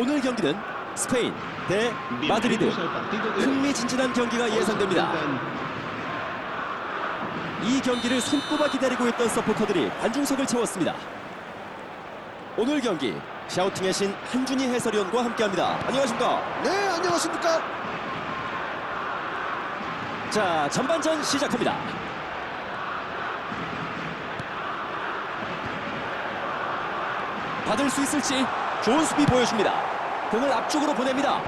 오늘 경기는 스페인 대 마드리드 흥미진진한 경기가 예상됩니다. 이 경기를 손꼽아 기다리고 있던 서포터들이 관중석을 채웠습니다. 오늘 경기 샤우팅의 신 한준희 해설위원과 함께합니다. 안녕하십니까? 네, 안녕하십니까? 자 전반전 시작합니다. 받을 수 있을지 좋은 수비 보여줍니다. 공을 앞쪽으로 보냅니다.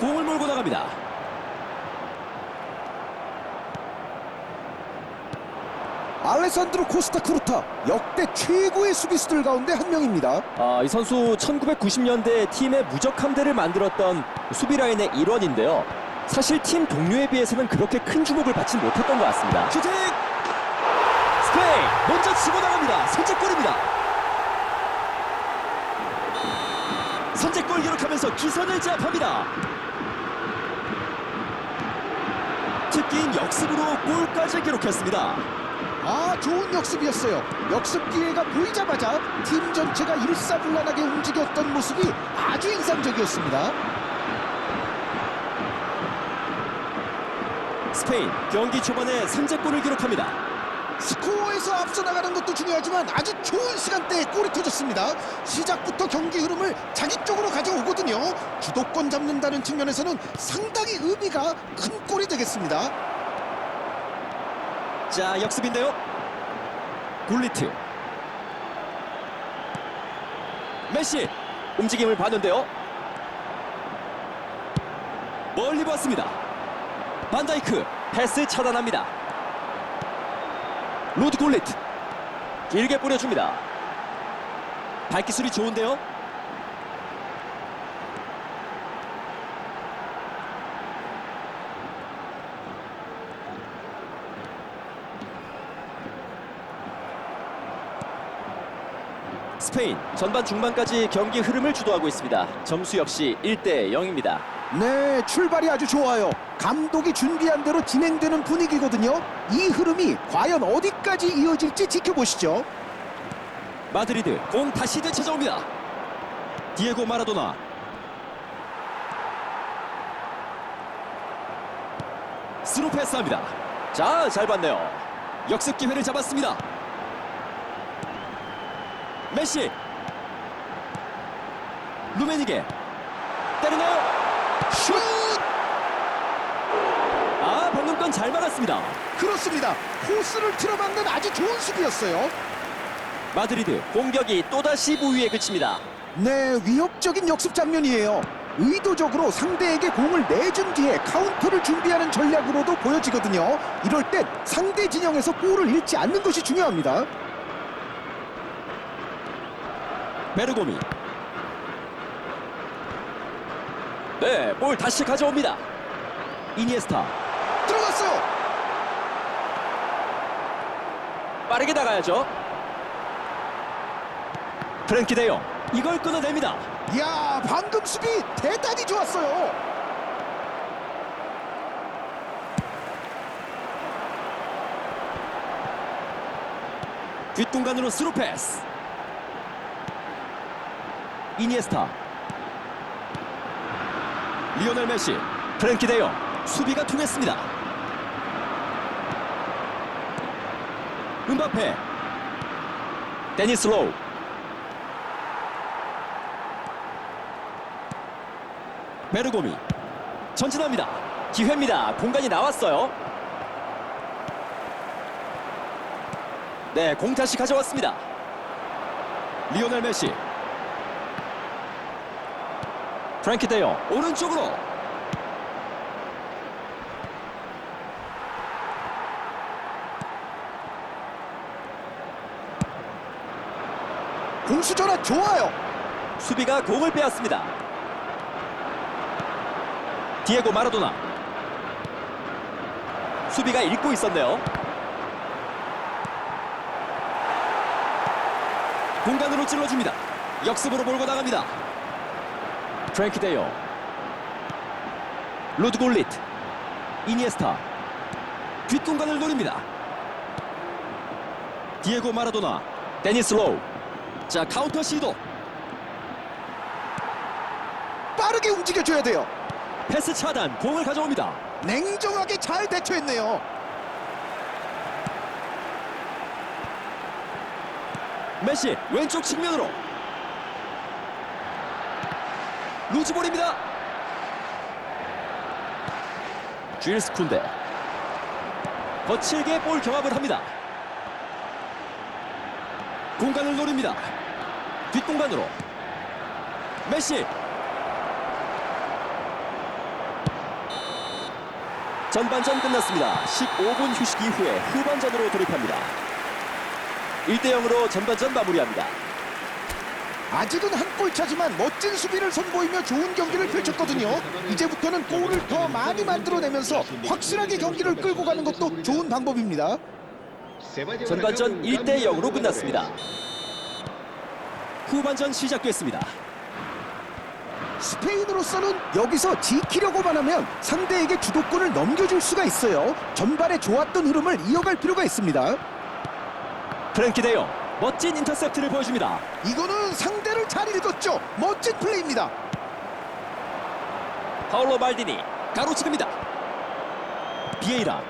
공을 몰고 나갑니다. 알레산드로 코스타 크루타 역대 최고의 수비수들 가운데 한 명입니다. 아, 이 선수 1990년대 팀의 무적함대를 만들었던 수비 라인의 일원인데요. 사실 팀 동료에 비해서는 그렇게 큰 주목을 받지 못했던 것 같습니다. 슈팅! 스페인 먼저 치고 나갑니다. 선제골입니다. 선제골 기록하면서 기선을 제압합니다. 특기인 역습으로 골까지 기록했습니다. 아, 좋은 역습이었어요. 역습 기회가 보이자마자 팀 전체가 일사불란하게 움직였던 모습이 아주 인상적이었습니다. 스페인 경기 초반에 선제골을 기록합니다. 스코어에서 앞서 나가는 것도 중요하지만 아주 좋은 시간대에 골이 터졌습니다. 시작부터 경기 흐름을 자기 쪽으로 가져오거든요. 주도권 잡는다는 측면에서는 상당히 의미가 큰 골이 되겠습니다. 자 역습인데요 굴리트 메시 움직임을 봤는데요 멀리 봤습니다 반다이크 패스 차단합니다 로드 굴리트 길게 뿌려줍니다. 발기술이 좋은데요 스페인 전반 중반까지 경기 흐름을 주도하고 있습니다 점수 역시 1대 0입니다 네, 출발이 아주 좋아요. 감독이 준비한 대로 진행되는 분위기거든요. 이 흐름이 과연 어디까지 이어질지 지켜보시죠. 마드리드 공 다시 되찾아옵니다. 디에고 마라도나 스루 패스합니다. 자, 잘 봤네요. 역습 기회를 잡았습니다. 메시 루메니게 때리나요? 슛! 아, 방금 건 잘 막았습니다. 그렇습니다. 코스를 틀어막는 아주 좋은 수비였어요. 마드리드 공격이 또다시 무위에 그칩니다. 네, 위협적인 역습 장면이에요. 의도적으로 상대에게 공을 내준 뒤에 카운터를 준비하는 전략으로도 보여지거든요. 이럴 땐 상대 진영에서 골을 잃지 않는 것이 중요합니다. 베르고미 네, 볼 다시 가져옵니다. 이니에스타 들어갔어요. 빠르게 나가야죠. 프랭키 데용 이걸 끊어냅니다. 이야, 방금 수비 대단히 좋았어요. 뒷공간으로 스루 패스. 이니에스타 리오넬 메시 프랭키 데용 수비가 통했습니다. 음바페 데니스 로우 베르고미 전진합니다. 기회입니다. 공간이 나왔어요. 네, 공 다시 가져왔습니다. 리오넬 메시 프랭키 데용 오른쪽으로 공수 전환 좋아요. 수비가 공을 빼앗습니다. 디에고 마라도나 수비가 읽고 있었네요. 공간으로 찔러줍니다. 역습으로 몰고 나갑니다. 프랭키 데요 로드 골리트 이니에스타 뒷공간을 노립니다. 디에고 마라도나 데니스 로우 자 카운터 시도 빠르게 움직여줘야 돼요. 패스 차단 공을 가져옵니다. 냉정하게 잘 대처했네요. 메시 왼쪽 측면으로 루즈볼입니다. 쥐일스 쿤데 거칠게 볼 경합을 합니다. 공간을 노립니다. 뒷공간으로 메시 전반전 끝났습니다. 15분 휴식 이후에 후반전으로 돌입합니다. 1대 0으로 전반전 마무리합니다. 아직은 한 골 차지만 멋진 수비를 선보이며 좋은 경기를 펼쳤거든요. 이제부터는 골을 더 많이 만들어내면서 확실하게 경기를 끌고 가는 것도 좋은 방법입니다. 전반전 1대 0으로 끝났습니다. 후반전 시작됐습니다. 스페인으로서는 여기서 지키려고만 하면 상대에게 주도권을 넘겨줄 수가 있어요. 전반에 좋았던 흐름을 이어갈 필요가 있습니다. 프랭키 데용 멋진 인터셉트를 보여줍니다. 이거는 상대를 잘 읽었죠. 멋진 플레이입니다. 파울로 말디니 가로채깁니다. 비에이라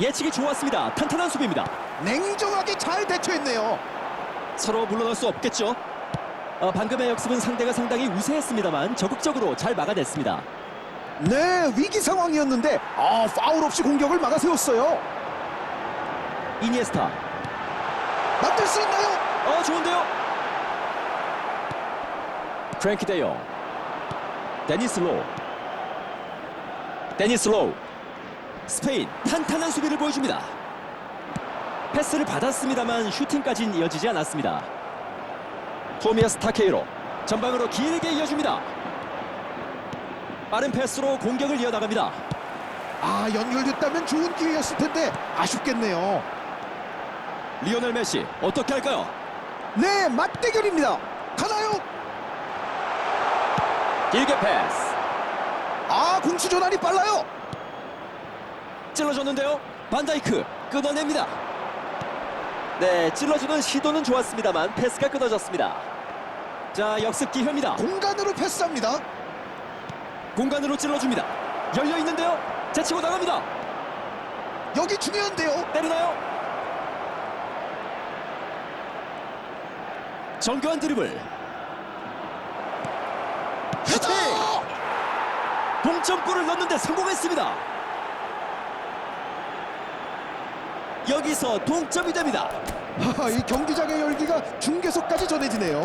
예측이 좋았습니다. 탄탄한 수비입니다. 냉정하게 잘 대처했네요. 서로 물러날 수 없겠죠. 어, 방금의 역습은 상대가 상당히 우세했습니다만 적극적으로 잘 막아냈습니다. 네, 위기 상황이었는데 아, 파울 없이 공격을 막아세웠어요. 이니에스타 만들 수 있나요? 어 좋은데요. 프랭키 데용 데니스 로우 데니스 로우 스페인 탄탄한 수비를 보여줍니다. 패스를 받았습니다만 슈팅까지는 이어지지 않았습니다. 토미아스 타케이로 전방으로 길게 이어줍니다. 빠른 패스로 공격을 이어나갑니다. 아, 연결됐다면 좋은 기회였을 텐데 아쉽겠네요. 리오넬 메시 어떻게 할까요? 네, 맞대결입니다. 가나요? 길게 패스 아, 공수 전환이 빨라요. 찔러줬는데요. 반다이크 끊어냅니다. 네, 찔러주는 시도는 좋았습니다만 패스가 끊어졌습니다. 자, 역습 기회입니다. 공간으로 패스합니다. 공간으로 찔러줍니다. 열려 있는데요. 제치고 나갑니다. 여기 중요한데요. 때리나요? 정교한 드리블. 헤더! 동점골을 넣는데 성공했습니다. 여기서 동점이 됩니다. 하하, 이 경기장의 열기가 중계석까지 전해지네요.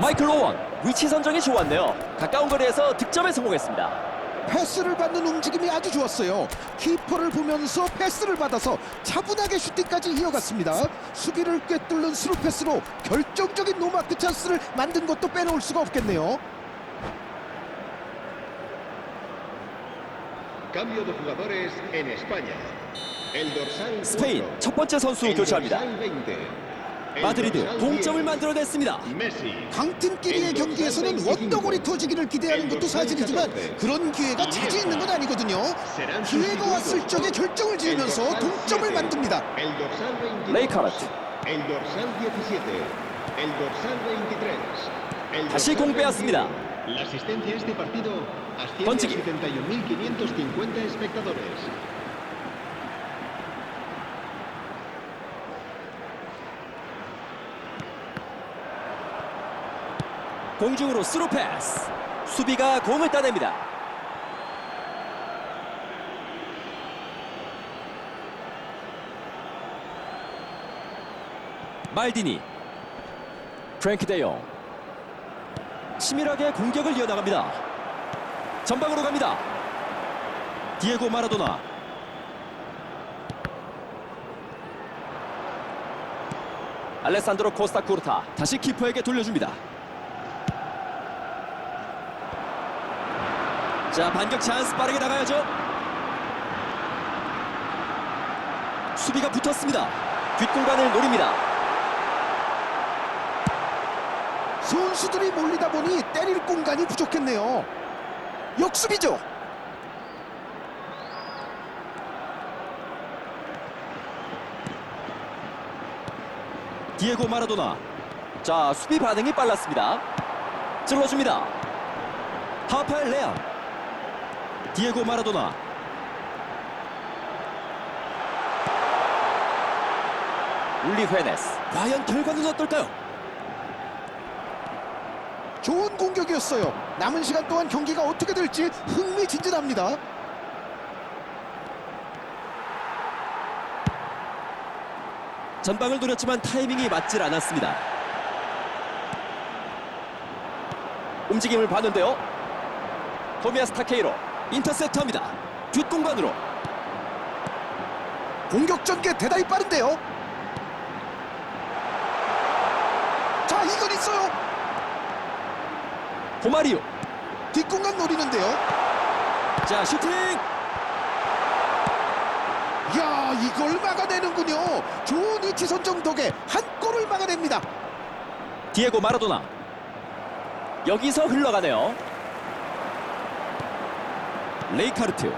마이클 오원 위치 선정이 좋았네요. 가까운 거리에서 득점에 성공했습니다. 패스를 받는 움직임이 아주 좋았어요. 키퍼를 보면서 패스를 받아서 차분하게 슈팅까지 이어갔습니다. 수비를 꿰뚫는 스루 패스로 결정적인 노마크 찬스를 만든 것도 빼놓을 수가 없겠네요. Cambio de jugadores en España. El dorsal 스페인 4, 첫 번째 선수 교체합니다. Dorsal 20, el 마드리드 동점을 10, 만들어냈습니다. Messi. 강팀끼리의 경기에서는 원더골이 터지기를 기대하는 것도 사실이지만 그런 기회가 자주 있는 건 아니거든요. 기회가 왔을 적에 결정을 지으면서 동점을 만듭니다. El dorsal 22, 레이카르트 El dorsal 17. El dorsal 23. El 다시 dorsal 공 빼앗습니다. 21. La asistencia a este partido asciende a 던지기. 공중으로 스루 패스. 수비가 공을 따냅니다. 말디니 프랭키 데용 치밀하게 공격을 이어나갑니다. 전방으로 갑니다. 디에고 마라도나 알레산드로 코스타 쿠르타 다시 키퍼에게 돌려줍니다. 자 반격 찬스 빠르게 나가야죠 수비가 붙었습니다 뒷공간을 노립니다 선수들이 몰리다 보니 때릴 공간이 부족했네요. 역습이죠. 디에고 마라도나. 자, 수비 반응이 빨랐습니다. 찔러줍니다. 하파엘 레앙. 디에고 마라도나. 울리 헤네스. 과연 결과는 어떨까요? 좋은 공격이었어요. 남은 시간 동안 경기가 어떻게 될지 흥미진진합니다. 전방을 노렸지만 타이밍이 맞질 않았습니다. 움직임을 봤는데요. 토미아스 타케이로 인터셉트합니다. 뒷공간으로 공격 전개 대단히 빠른데요. 자, 이건 있어요. 호마리오. 뒷공간 노리는데요. 자 슈팅. 야, 이걸 막아내는군요. 좋은 위치 선정 덕에 한 골을 막아냅니다. 디에고 마라도나. 여기서 흘러가네요. 레이카르트.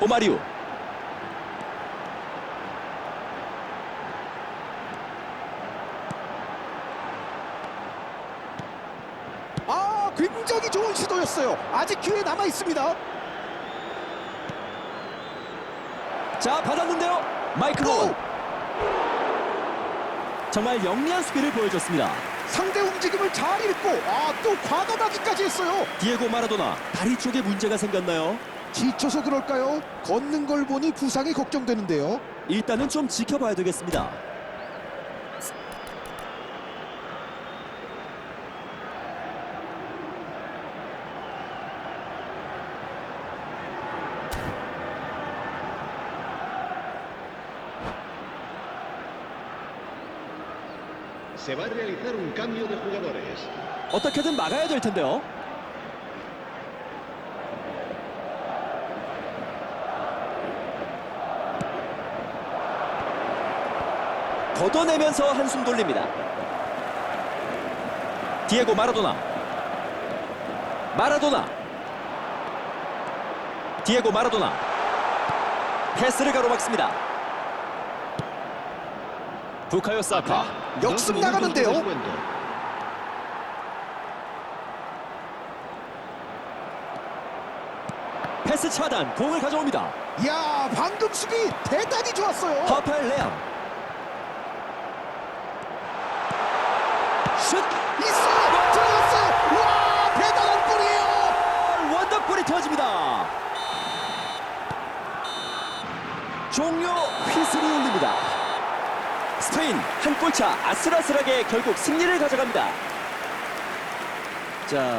호마리오. 아, 굉장히 좋은 시도였어요. 아직 기회 남아 있습니다. 자 받았는데요. 마이클 오원. 정말 영리한 수비를 보여줬습니다. 상대 움직임을 잘 읽고 아, 또 과감하기까지 했어요. 디에고 마라도나 다리 쪽에 문제가 생겼나요? 지쳐서 그럴까요? 걷는 걸 보니 부상이 걱정되는데요. 일단은 좀 지켜봐야 되겠습니다. Se va a realizar un cambio de jugadores. 어떻게든 막아야 될 텐데요. 걷어내면서 한숨 돌립니다. 디에고 마라도나. 마라도나. 디에고 마라도나. 패스를 가로막습니다. 부카요 사카. 역습 나가는데요. 패스 차단. 공을 가져옵니다. 야, 방금 수비 대단히 좋았어요. 파팔 레암. 슛! 있어요. 들어갔어요. 와, 대단한 골이에요. 원더골이 터집니다. 종료 휘슬이 울립니다. 스페인 한 골차 아슬아슬하게 결국 승리를 가져갑니다. 자.